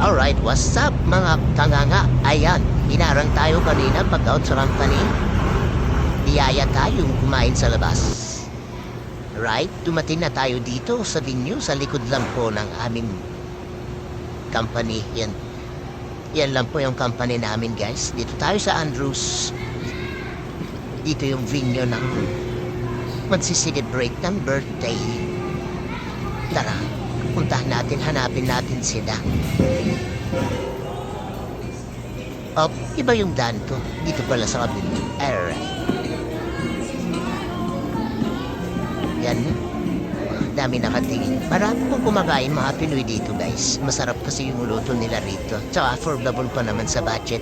Alright, what's up mga kanganga? Ayan, hinarang tayo kanina pag out sa company. Biyaya tayong kumain sa labas. Right, dumating na tayo dito sa venue sa likod lang po ng aming company. Yan. Yan lang po yung company namin guys. Dito tayo sa Andrews. Dito yung venue ng magsiselebrate ng birthday. Tara, puntahan natin, hanapin natin sila. Oh, iba yung daan ko. Dito pala sa kabila. Alright. Yan. Dami nakatingin. Marami pong kumakain mga Pinoy dito guys. Masarap kasi yung luto nila rito. Tsaka affordable pa naman sa budget.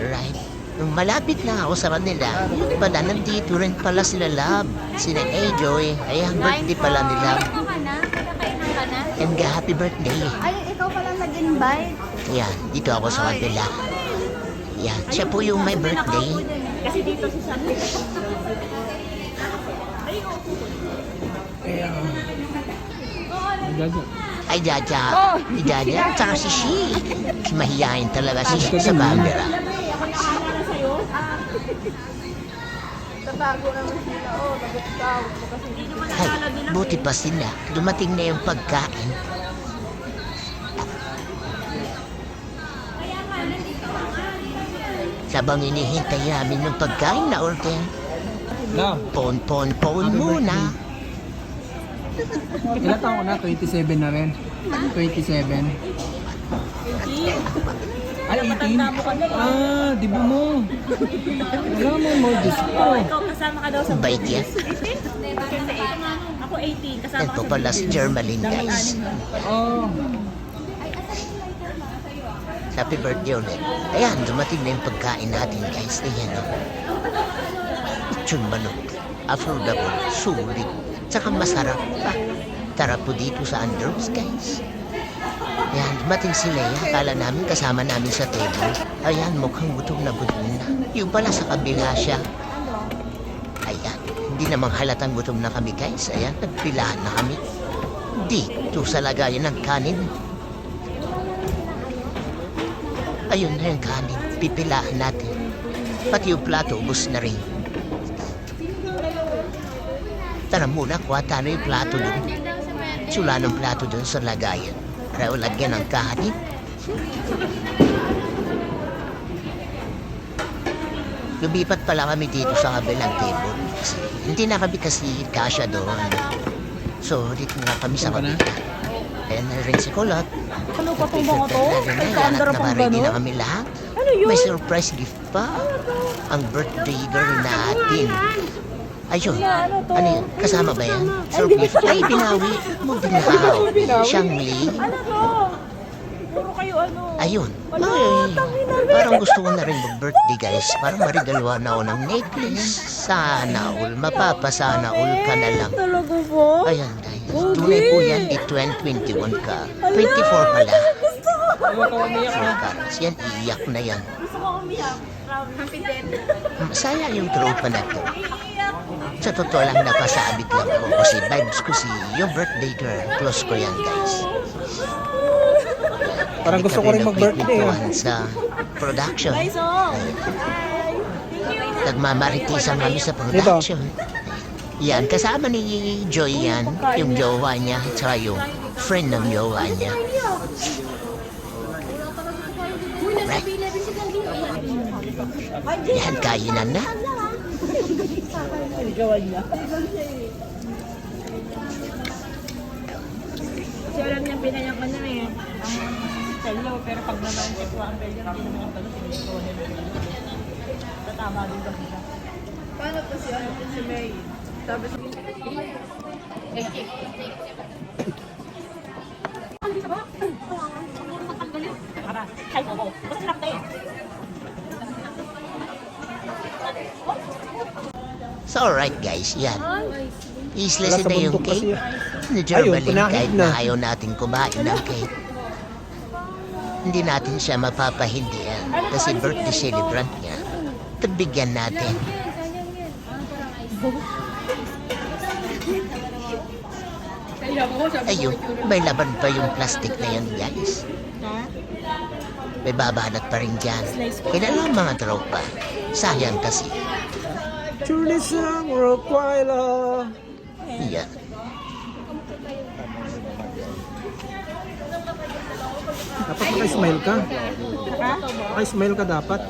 Right. Nung malapit na ako sa kanila, yun pala, nandito rin pala sila Love. Sila Joy. Ayan, birthday pala na? Nakainan ka na? And happy birthday. Ay, ikaw pala nag-invite. Yan, dito ako sa kabila. Yan, siya po yung may birthday. Kasi dito si Sam. Ay, Jaja. Si Jaja, tsaka si Shi. Mahihayin talaga si Shi sa camera. Tatago naman sila. Oh, hindi naman Ay, buti pa sila. Dumating na yung pagkain. Sabang inihintay namin yung pagkain na order. No. Pon, pon, pon muna. Ilan taon ko na? 27 na rin. 27. Ay, 18? Ah, di ba mo? Wala mo mo, Diyos ko. Ikaw kasama ka daw sa Bait yan. Ako 18, kasama Ito ka sa pala si Jermaline, guys. Oh. Happy birthday ulit. Ayan, dumating na yung pagkain natin, guys. Ayan, o. Lechon manok. Affordable. Sulit. Tsaka masarap pa. Tara po dito sa Andrews, guys. Ayan, dumating sila yan. Akala namin kasama namin sa table. Ayan, mukhang gutom na gutom na. Yung pala sa kabila siya. Ayan, hindi namang halatang gutom na kami, guys. Ayan, nagpilahan na kami. Dito sa lagayan ng kanin. Ayun na yung kanin. Pipilaan natin. Pati yung plato, ubos na rin. Tara muna, kuha tayo yung plato dun. Sula ng plato dun sa lagayan. Para lagyan ng kanin. Lumipat pala kami dito sa kabilang table. Kasi hindi na kami kasi kasya doon. So, dito na kami sa na? kabila. Ayan na rin si Kulot. Ano pa itong mga to? Nagka-under lahat pang na ready na gano'n? kami lahat. Ano yun? May surprise gift pa. Ang birthday girl natin. Ayun. Ano to? Ano yun? Kasama ba yan? Surprise. Ay, binawi. Mo. Binawi? Siyang Lee. Ano to? Puro kayo ano? Ayun. Ay, parang gusto ko na rin mag-birthday guys. Parang marigalwa na ako ng necklace. Sana all. Mapapasana all ka na lang. Talaga po? Ayan guys. Tunay po yan. Di 21 ka. 24 pala. Na. Carats. Yan, iiyak na yan. Gusto ko umiyak. Proud. Happy death. Masaya yung tropa na to. Sa totoo lang napasabit lang ko kasi vibes ko si yung birthday girl. Close ko yan guys. Parang gusto ko rin mag-birthday ah. sa production. Guys. Hi. Thank you. Nagmamaritisan kami sa production. Yan, kasama ni Joy yan, yung jowa niya, tsaka yung friend ng jowa niya. Right? Yan, kainan na. Gawan niya. Kasi alam niya pinayang ka niya eh. Ang selyo, pero pag naman si Juan Bell yung hindi naman ang pala sinito niya. Tatama din kasi siya. Paano to si ano? Si May? Sabi sa Para, ay ko. Basta lang tayo. So alright guys, yan. Useless Wala sa na yung bundok kasi cake. Ni Germaline pinahid kahit na. na ayaw natin kumain ng cake. Hindi natin siya mapapahindihan kasi birthday celebrant niya. Pagbigyan natin. Ayun, may laban pa yung plastic na yan, guys. May babanat pa rin dyan. Kailan mga tropa. Sayang kasi. Chulisang Rockweiler. Yan. Dapat naka-smile ka. Ha? Naka-smile ka dapat.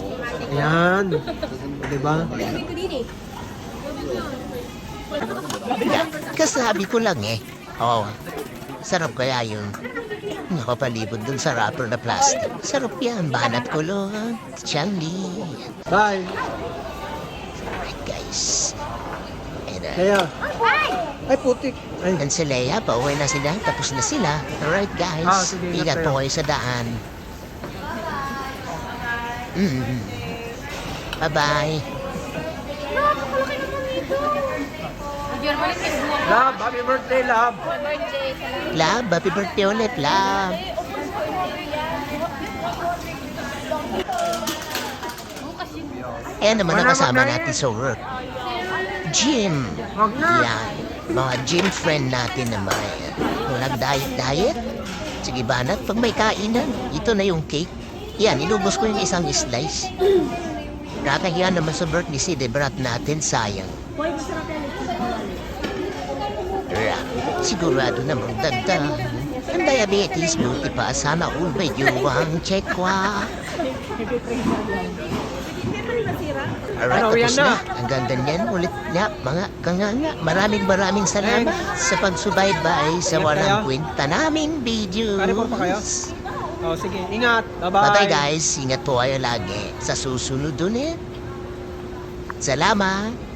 Ayan. Diba? Yan. Kasabi ko lang eh. Oo. Sarap kaya yung nakapalibot dun sa wrapper na plastic. Sarap yan. Banat ko lang. Chanli. Bye. Guys. And, uh, Kaya. Ay, putik. Ay, and si Leia, pauwi na sila. Tapos na sila. Alright guys. Ah, sige, ingat Ingat po kayo. kayo sa daan. Mm. Bye-bye. love, happy birthday, love. Love, happy birthday ulit, love. Ayan naman ang kasama natin sa work. Gym. Yan. Mga gym friend natin naman. Walang diet-diet. Sige, banat. Pag may kainan, ito na yung cake. Yan, inubos ko yung isang slice. Kakahiya naman sa birthday si Debrat natin, sayang. Boy, masarap yan. Ra, sigurado namang dagdag. Ang diabetes, buti pa sana all by ang check kwa. Alright, Ano, tapos na. Ang ganda niyan ulit nga, mga kanganga. Maraming maraming salamat sa pagsubaybay sa walang kwenta naming video. Carrefour pa kayo? Oh, sige. Ingat. Bye-bye. Bye-bye guys. Ingat po kayo lagi. Sa susunod ulit. Salamat.